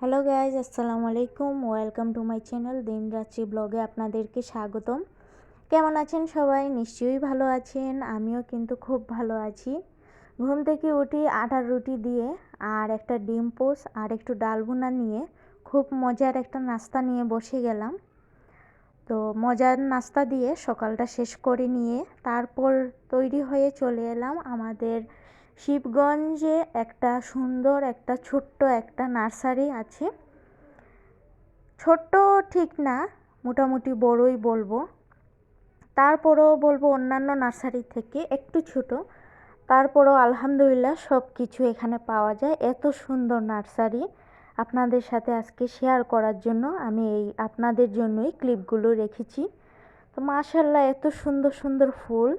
Hello guys আসসালামু আলাইকুম। Welcome to my channel দিন রাত্রি ব্লগে আপনাদেরকে স্বাগতম। কেমন আছেন সবাই? নিশ্চয়ই ভালো আছেন, আমিও কিন্তু খুব ভালো আছি। ঘুম থেকে উঠি আটার রুটি দিয়ে আর একটা ডিম পোস আর একটু ডাল ভুনা নিয়ে খুব মজার একটা নাস্তা নিয়ে বসে গেলাম। তো মজার নাস্তা দিয়ে সকালটা শেষ করে নিয়ে তারপর তৈরি হয়ে চলে এলাম আমাদের শিবগঞ্জে একটা সুন্দর, একটা ছোট্ট, একটা নার্সারি আছে। ছোট্ট ঠিক না, মোটামুটি বড়ই বলব। তারপরও বলব অন্যান্য নার্সারি থেকে একটু ছোট। তারপরও আলহামদুলিল্লাহ সব কিছু এখানে পাওয়া যায়। এত সুন্দর নার্সারি আপনাদের সাথে আজকে শেয়ার করার জন্য আমি এই আপনাদের জন্যই ক্লিপগুলো রেখেছি। তো মাশাল্লাহ এত সুন্দর সুন্দর ফুল।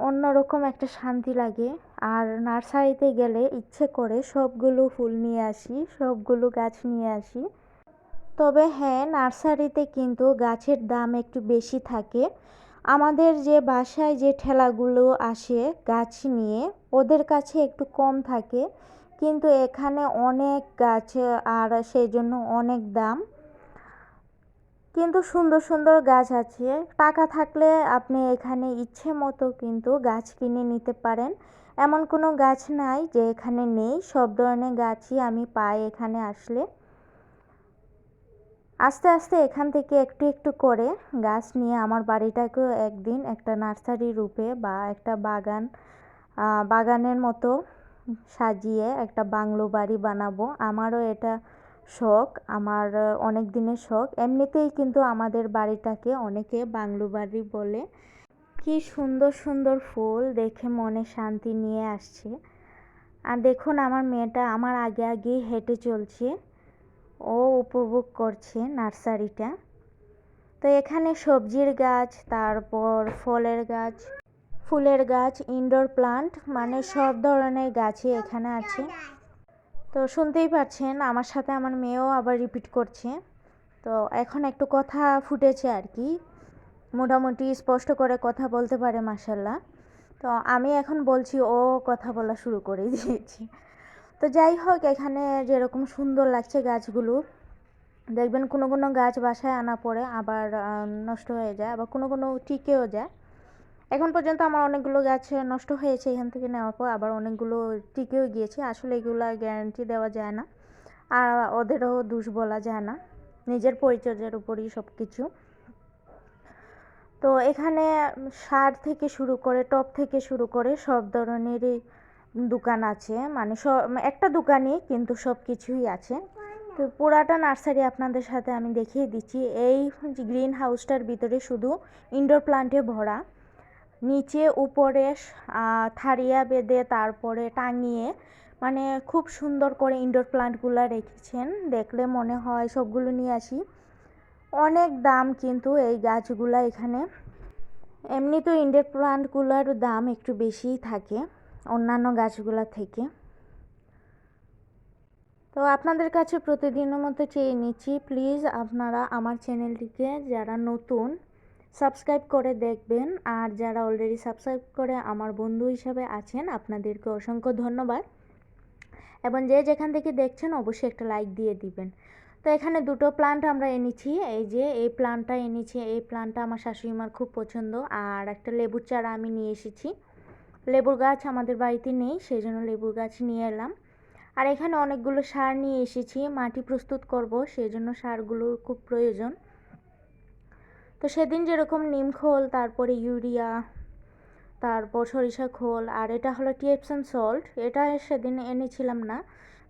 অন্যরকম একটা শান্তি লাগে। আর নার্সারিতে গেলে ইচ্ছে করে সবগুলো ফুল নিয়ে আসি, সবগুলো গাছ নিয়ে আসি। তবে হ্যাঁ নার্সারিতে কিন্তু গাছের দাম একটু বেশি থাকে। আমাদের যে বাসায় যে ঠেলাগুলো আসে গাছ নিয়ে, ওদের কাছে একটু কম থাকে। কিন্তু এখানে অনেক গাছ, আর সেই জন্য অনেক দাম। কিন্তু সুন্দর সুন্দর গাছ আছে। টাকা থাকলে আপনি এখানে ইচ্ছে মতো কিন্তু গাছ কিনে নিতে পারেন। এমন কোনো গাছ নাই যে এখানে নেই। সব ধরনের গাছই আমি পাই এখানে আসলে। আস্তে আস্তে এখান থেকে একটু একটু করে গাছ নিয়ে আমার বাড়িটাকেও একদিন একটা নার্সারি রূপে বা একটা বাগান বাগানের মতো সাজিয়ে একটা বাংলো বাড়ি বানাবো। আমারও এটা শখ, আমার অনেক দিনের শখ। এমনিতেই কিন্তু আমাদের বাড়িটাকে অনেকে বাংলো বাড়ি বলে। কি সুন্দর সুন্দর ফুল দেখে মনে শান্তি নিয়ে আসছে। আর দেখুন, আমার মেয়েটা আমার আগে আগেই হেঁটে চলছে। ও উপভোগ করছে নার্সারিটা। তো এখানে সবজির গাছ, তারপর ফলের গাছ, ফুলের গাছ ইনডোর প্লান্ট মানে সব ধরনের গাছই এখানে আছে। তো শুনতেই পাচ্ছেন আমার সাথে আমার মেয়েও আবার রিপিট করছে। তো এখন একটু কথা ফুটেছে আর কি। মোটামুটি স্পষ্ট করে কথা বলতে পারে মাসাল্লাহ তো আমি এখন বলছি, ও কথা বলা শুরু করে দিয়েছি। তো যাই হোক, এখানে যেরকম সুন্দর লাগছে গাছগুলো। দেখবেন কোনো কোনো গাছ বাসায় আনা পরে আবার নষ্ট হয়ে যায়, আবার কোনো কোনো টিকেও যায়। এখন পর্যন্ত আমার অনেকগুলো গাছ নষ্ট হয়েছে এখান থেকে নেওয়ার পর, আবার অনেকগুলো টিকেও গিয়েছে। আসলে এগুলো গ্যারান্টি দেওয়া যায় না, আর ওদেরও দোষ বলা যায় না, নিজের পরিচর্যার উপরই সব কিছু তো এখানে সার থেকে শুরু করে টপ থেকে শুরু করে সব ধরনেরই দোকান আছে। মানে সব একটা দোকানই কিন্তু সব কিছুই আছে। তো পুরাটা নার্সারি আপনাদের সাথে আমি দেখিয়ে দিচ্ছি। এই গ্রিন হাউসটার ভিতরে শুধু ইনডোর প্লান্টে ভরা। নিচে উপরে থারিয়া বেঁধে তারপরে টাঙিয়ে মানে খুব সুন্দর করে ইনডোর প্লান্টগুলো রেখেছেন। দেখলে মনে হয় সবগুলো নিয়ে আসি। অনেক দাম কিন্তু এই গাছগুলো এখানে। এমনি তো ইনডোর প্লান্টগুলোর দাম একটু বেশিই থাকে অন্যান্য গাছগুলো থেকে। তো আপনাদের কাছে প্রতিদিনের মতো চেয়ে নিচ্ছি। প্লিজ আপনারা আমার চ্যানেলটিকে যারা নতুন সাবস্ক্রাইব করে দেখবেন। আর যারা অলরেডি সাবস্ক্রাইব করে আমার বন্ধু হিসাবে আছেন, আপনাদেরকে অসংখ্য ধন্যবাদ। এবং যে যেখান থেকে দেখছেন, অবশ্যই একটা লাইক দিয়ে দিবেন। তো এখানে দুটো প্লান্ট আমরা এনেছি। এই যে, এই প্লান্টটা এনেছি। এই প্লান্টটা আমার শাশুড়ি মার খুব পছন্দ। আর একটা লেবুর চারা আমি নিয়ে এসেছি। লেবুর গাছ আমাদের বাড়িতে নেই সেই জন্য লেবুর গাছ নিয়ে এলাম। আর এখানে অনেকগুলো সার নিয়ে এসেছি। মাটি প্রস্তুত করব সেই জন্য সারগুলোর খুব প্রয়োজন। তো সেদিন যেরকম নিম খোল, তারপরে ইউরিয়া, তারপর সরিষা খোল, আর এটা হলো টিএপসন সল্ট এটা সেদিন এনেছিলাম না।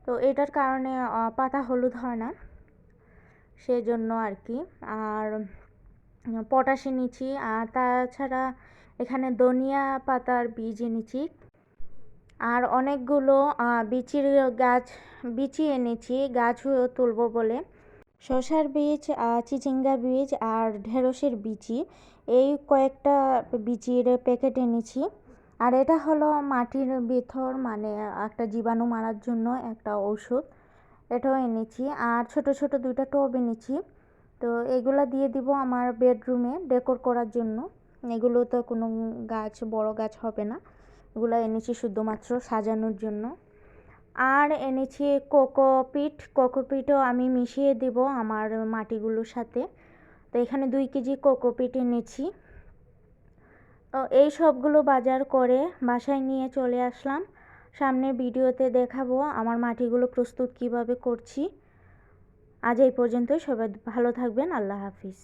তো এটার কারণে পাতা হলুদ হয় না, সেজন্য আর কি। আর পটাশ এনেছি, আর তাছাড়া এখানে ধনিয়া পাতার বীজ এনেছি। আর অনেকগুলো বিচির গাছ, বিচি এনেছি গাছ তুলবো বলে। শশার বীজ চিচিঙ্গা বীজ আর ঢেঁড়সের বিচি। এই কয়েকটা বিচির প্যাকেট এনেছি আর এটা হলো মাটির ভিতর মানে একটা জীবাণু মারার জন্য একটা ঔষধ। এটাও এনেছি। আর ছোট ছোট দুইটা টব এনেছি। তো এগুলা দিয়ে দিব আমার বেডরুমে ডেকোর করার জন্য। এগুলো তো কোনো গাছ, বড় গাছ হবে না। এগুলো এনেছি শুধুমাত্র সাজানোর জন্য। আর এনেছি কোকোপিট কোকোপিটও আমি মিশিয়ে দেব আমার মাটিগুলোর সাথে। তো এখানে দুই কেজি কোকোপিট এনেছি। তো এই সবগুলো বাজার করে বাসায় নিয়ে চলে আসলাম। সামনে ভিডিওতে দেখাবো আমার মাটিগুলো প্রস্তুত কীভাবে করছি। আজ এই পর্যন্তই। সবাই ভালো থাকবেন। আল্লাহ হাফিজ।